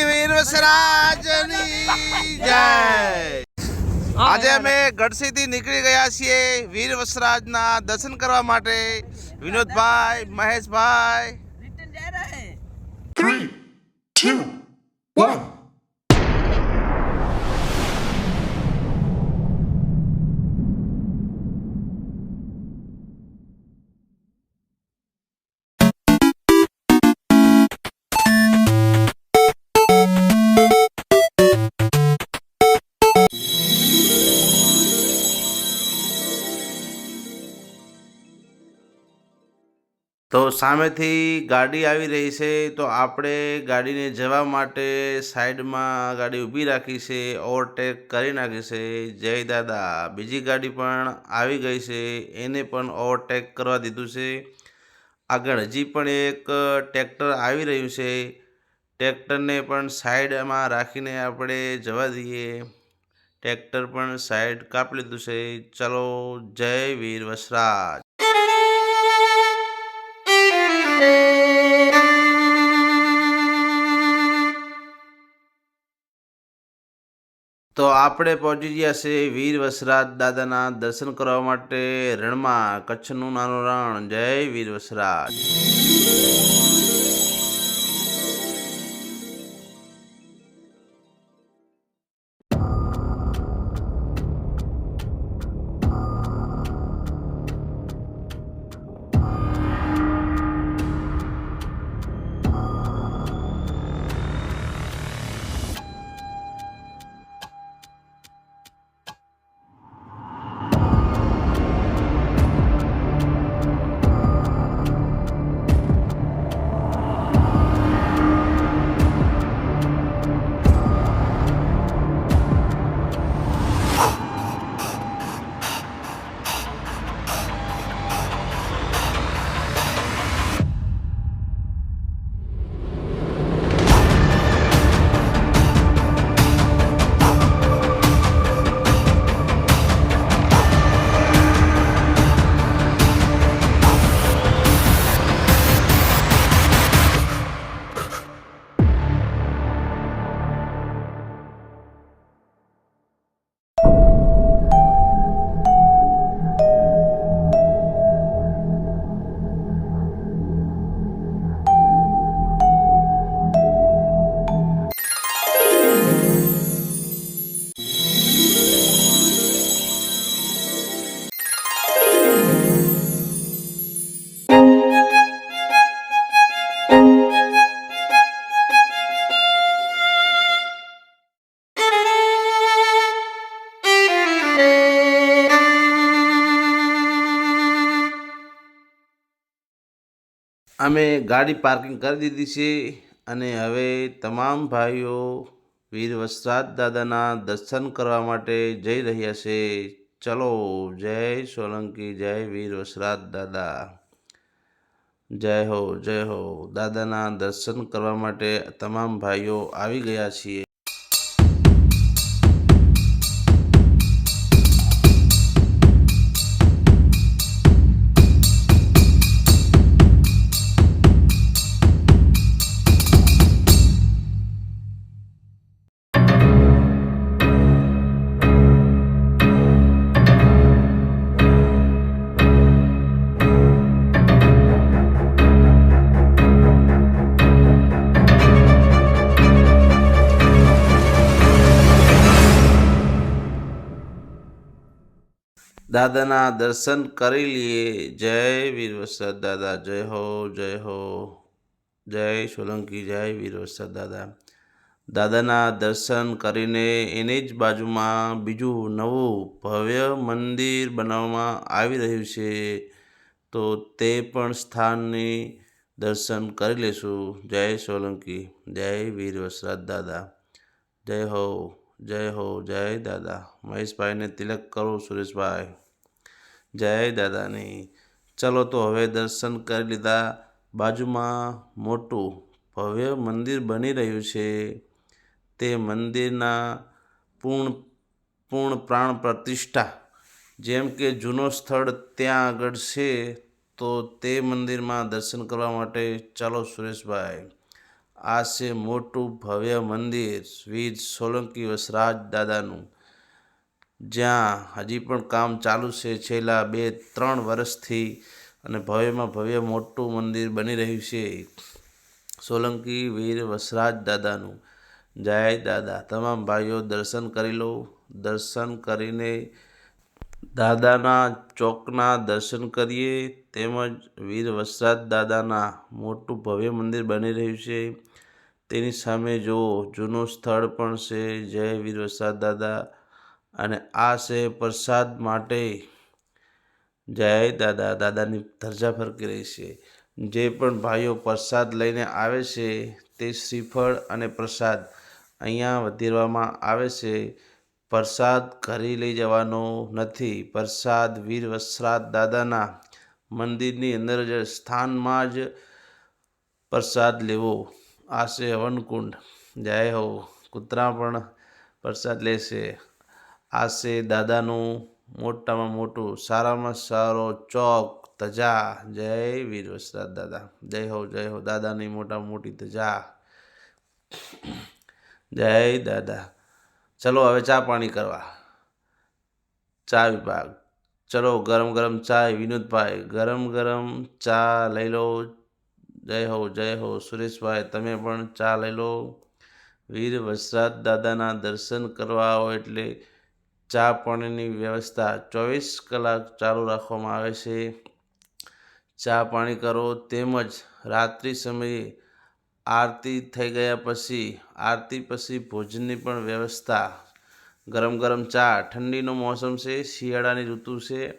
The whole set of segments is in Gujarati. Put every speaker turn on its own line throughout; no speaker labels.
શ્રી વીરવસરાજની જય. આજે અમે ગઢસીથી નીકળી ગયા છીએ વીરવસરાજના દર્શન કરવા માટે. વિનોદભાઈ મહેશભાઈ.
3 2
1 સામેથી ગાડી આવી રહી છે, તો આપણે ગાડીને જવા માટે સાઈડમાં ગાડી ઊભી રાખી છે, ઓવરટેક કરી નાખી છે. જય દાદા. બીજી ગાડી પણ આવી ગઈ છે, એને પણ ઓવરટેક કરવા દીધું છે. આગળ હજી પણ એક ટ્રેક્ટર આવી રહ્યું છે. ટ્રેક્ટરને પણ સાઈડમાં રાખીને આપણે જવા દઈએ. ટ્રેક્ટર પણ સાઈડ કાપી લીધું છે. ચલો, જય વીર વસરાજ. તો આપણે પહોંચી ગયા છે વીર વસરાજ દાદાના દર્શન કરવા માટે રણમાં કચ્છનું નાનું રણ. જય વીર વસરાજ. અમે ગાડી પાર્કિંગ કરી દીધી છે અને હવે તમામ ભાઈઓ વીર વસરાજ દાદાના દર્શન કરવા માટે જઈ રહ્યા છે. ચલો, જય સોલંકી, જય વીર વસરાજ દાદા. જય હો જય હો. દાદાના દર્શન કરવા માટે તમામ ભાઈઓ આવી ગયા છીએ. દાદાના દર્શન કરી લઈએ જય વીર વસરાજ દાદા, જય હો જય હો. જય સોલંકી, જય વીર વસરાજ દાદા. દાદાના દર્શન કરીને એની જ બાજુમાં બીજું નવું ભવ્ય મંદિર બનાવવામાં આવી રહ્યું છે. તો તે પણ સ્થાનની દર્શન કરી લેશું. જય સોલંકી, જય વીર વસરાજ દાદા. જય હો. જય હો, જય દાદા. મહેશભાઈને તિલક કરો સુરેશભાઈ. જય દાદાની. ચલો તો હવે દર્શન કરી લીધા. બાજુમાં મોટું ભવ્ય મંદિર બની રહ્યું છે. તે મંદિરના પૂર્ણ પૂર્ણ પ્રાણ પ્રતિષ્ઠા. જેમ કે જૂનો સ્થળ ત્યાં આગળ છે, તો તે મંદિરમાં દર્શન કરવા માટે ચાલો સુરેશભાઈ. આ છે મોટું ભવ્ય મંદિર વીર સોલંકી વસરાજ દાદાનું જ્યાં હજી પણ કામ ચાલુ છે. છેલ્લા બે ત્રણ વર્ષથી અને ભવ્યમાં ભવ્ય મોટું મંદિર બની રહ્યું છે. સોલંકી વીર વસરાજ દાદાનું. જય દાદા. તમામ ભાઈઓ દર્શન કરી લો. દર્શન કરીને દાદાના ચોકના દર્શન કરીએ. તેમજ વીર વસરાજ દાદાના મોટું ભવ્ય મંદિર બની રહ્યું છે. તેની સામે જુઓ, જૂનું સ્થળ પણ છે, જય વીર વસરાજ દાદા. અને આ છે પ્રસાદ માટે. જય દાદા, દાદાની ધરજા ફરકી રહી છે. જે પણ ભાઈઓ પ્રસાદ લઈને આવે છે, તે શ્રીફળ અને પ્રસાદ અહીંયા વધેરવામાં આવે છે. પ્રસાદ ઘરે લઈ જવાનો નથી. પ્રસાદ વીર વસરાત દાદાના મંદિરની અંદર જ સ્થાનમાં જ પ્રસાદ લેવો. આ છે હવનકુંડ. જય હો, કૂતરા પણ પ્રસાદ લેશે. આશે દાદાનું મોટામાં મોટું, સારામાં સારો ચોક, ધજા. જય વીર વસરાજ દાદા. જય હો જય હો, દાદાની મોટા મોટી ધજા. જય દાદા. ચલો, હવે ચા પાણી કરવા. ચા વિભાગ. ચલો, ગરમ ગરમ ચા, વિનોદભાઈ. ગરમ ગરમ ચા લઈ લો. જય હો જય હો, સુરેશભાઈ, તમે પણ ચા લઈ લો. વીર વસરાજ દાદાના દર્શન કરવા આવો એટલે ચા પાણીની વ્યવસ્થા ચોવીસ કલાક ચાલુ રાખવામાં આવે છે. ચા પાણી કરો તેમજ રાત્રિ સમયે આરતી થઈ ગયા પછી, આરતી પછી ભોજનની પણ વ્યવસ્થા. ગરમ ગરમ ચા, ઠંડીનો મોસમ છે, શિયાળાની ઋતુ છે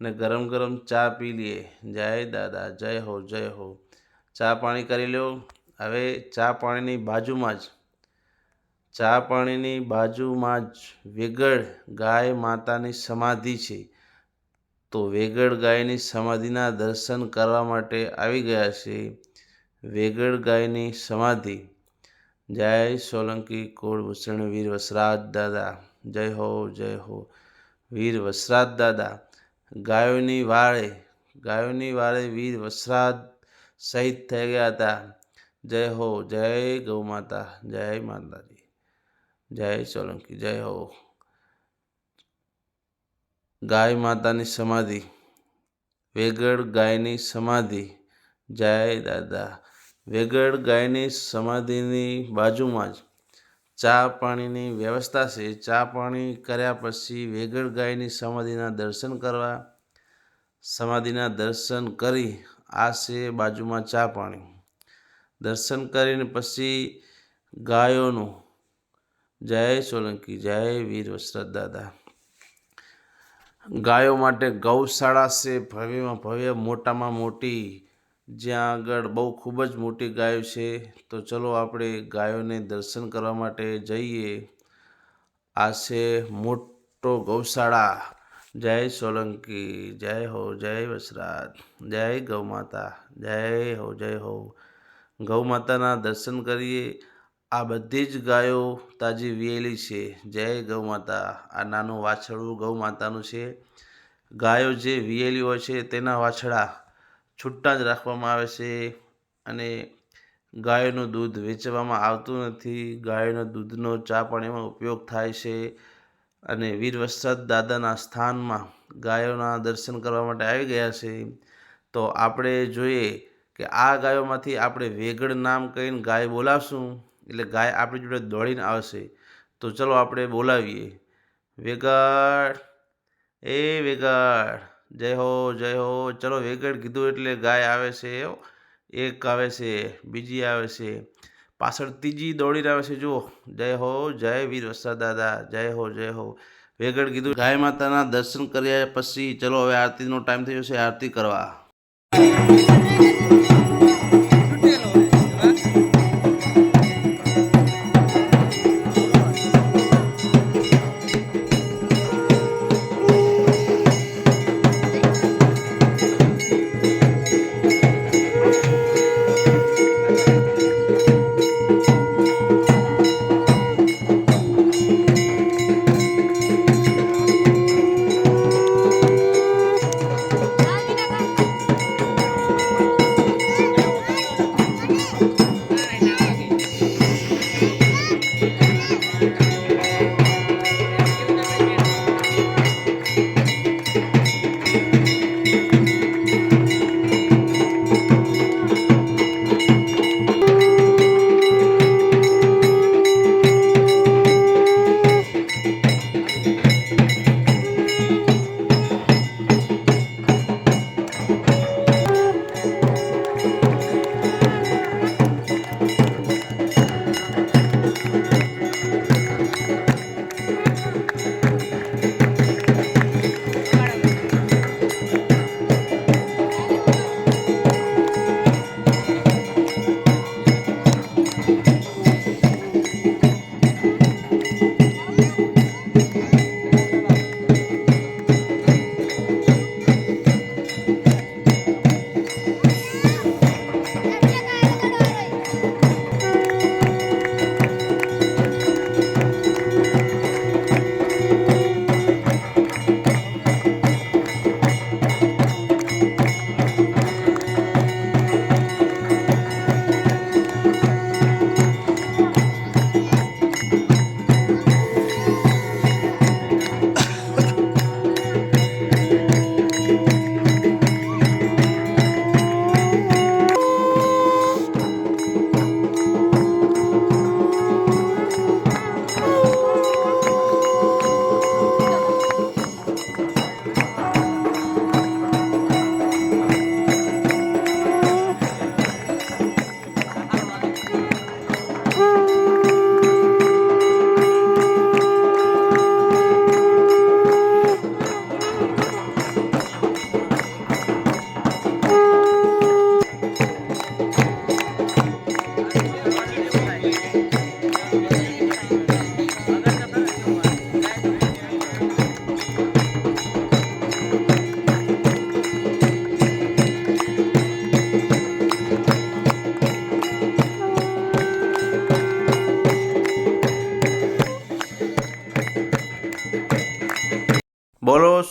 ને ગરમ ગરમ ચા પી લઈએ જય દાદા, જય હો જય હો. ચા પાણી કરી લો હવે ચા પાણીની બાજુમાં જ, ચા પાણીની બાજુમાં જ વેગળ ગાય માતાની સમાધિ છે. તો વેગળ ગાયની સમાધિના દર્શન કરવા માટે આવી ગયા છે વેગળ ગાયની સમાધિ. જય સોલંકી કુળભૂષણ વીર વસરાજ દાદા. જય હો જય હો, વીર વસરાજ દાદા. ગાયોની વાળે ગાયોની વાળે વીર વસરાજ શહીદ થઈ ગયા હતા. જય હો, જય ગૌ માતા, જય માતાજી. જય સોલંકી, જય હો. ગાય માતાની સમાધિ વેગળ ગાયની સમાધિ. જય દાદા. વેગળ ગાયની સમાધિની બાજુમાં જ ચા પાણીની વ્યવસ્થા છે. ચા પાણી કર્યા પછી વેગળ ગાયની સમાધિના દર્શન કરવા, સમાધિના દર્શન કરી આ છે બાજુમાં ચા પાણી. દર્શન કરીને પછી ગાયોનું. જય સોલંકી, જય વીર વસરત દાદા. ગાયો માટે ગૌશાળા છે, ભવ્યમાં ભવ્ય, મોટામાં મોટી. જ્યાં આગળ બહુ ખૂબ જ મોટી ગાયો છે. તો ચલો આપણે ગાયોને દર્શન કરવા માટે જઈએ. આ છે મોટો ગૌશાળા. જય સોલંકી, જય હો, જય વસરાજ જય ગૌ માતા, જય હો જય હો. ગૌ માતાના દર્શન કરીએ. આ બધી જ ગાયો તાજી વિયેલી છે. જય ગૌ માતા. આ નાનું વાછરડું ગૌ માતાનું છે. ગાયો જે વિયેલી હોય છે તેના વાછડા છૂટા જ રાખવામાં આવે છે અને ગાયોનું દૂધ વેચવામાં આવતું નથી. ગાયોના દૂધનો ચા પણ એમાં ઉપયોગ થાય છે. અને વીર વસરાજ દાદાના સ્થાનમાં ગાયોના દર્શન કરવા માટે આવી ગયા છે. તો આપણે જોઈએ કે આ ગાયોમાંથી આપણે વેગળ નામ કહીને ગાય બોલાવશું, એટલે ગાય આપણી જોડે દોડીને આવશે. તો ચલો આપણે બોલાવીએ. વેગાડ એ વેગાડ જય હો જય હો. ચલો વેગળ કીધું એટલે ગાય આવે છે, એક આવે છે, બીજી આવે છે. પાછળ ત્રીજી દોડી આવે છે. જુઓ, જય હો, જય વીર વસ્તા દાદા, જય હો જય હો. વેગળ કીધું, ગાય માતાના દર્શન કર્યા પછી ચલો હવે આરતીનો ટાઈમ થયો છે આરતી કરવા.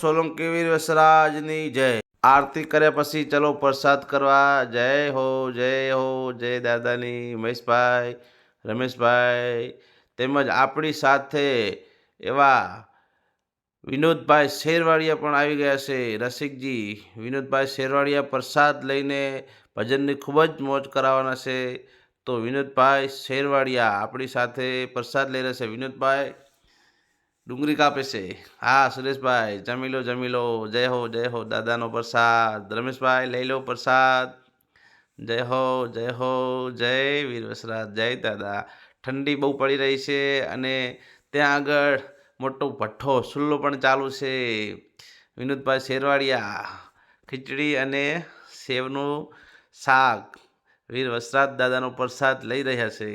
સોલંકી વસરાજની જય. આરતી કર્યા પછી ચલો પ્રસાદ કરવા જય હો જય હો, જય દાદાની મહેશભાઈ રમેશભાઈ તેમજ આપણી સાથે એવા વિનોદભાઈ શેરવાડિયા પણ આવી ગયા છે. રસિકજી, વિનોદભાઈ શેરવાડિયા પ્રસાદ લઈને ભજનની ખૂબ જ મોજ કરાવવાના છે. તો વિનોદભાઈ શેરવાડિયા આપણી સાથે પ્રસાદ લઈ રહ્યા છે. વિનોદભાઈ ડુંગળી કાપે છે. હા, સુરેશભાઈ, જમી લો જમી લો. જય હો જય હો, દાદાનો પ્રસાદ. રમેશભાઈ, લઈ લો પ્રસાદ. જય હો જય હો, જય વીર વસરાજ. જય દાદા. ઠંડી બહુ પડી રહી છે અને ત્યાં આગળ મોટો ભઠ્ઠો સુલ્લો પણ ચાલુ છે. વિનોદભાઈ શેરવાડિયા, ખીચડી અને સેવનું શાક. વીર વસરાજ દાદાનો પ્રસાદ લઈ રહ્યા છે.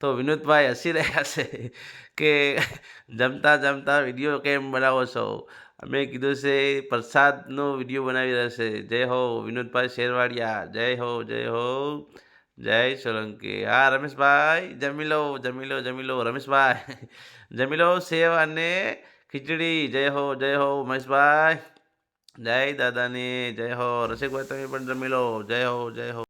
તો વિનોદભાઈ હસી રહ્યા છે કે જમતા જમતા વીડિયો કેમ બનાવો છો? અમે કીધું છે, પ્રસાદનો વીડિયો બનાવી રહ્યા છે. જય હો, વિનોદભાઈ શેરવાડિયા. જય હો જય હો. જય સોલંકી. હા, રમેશભાઈ, જમી લો જમી લો જમી લો. રમેશભાઈ, જમી લો સેવ અને ખીચડી. જય હો જય હો, મહેશભાઈ. જય દાદાની. જય હો. રસિકભાઈ, તમે પણ જમી લો. જય હો જય હો.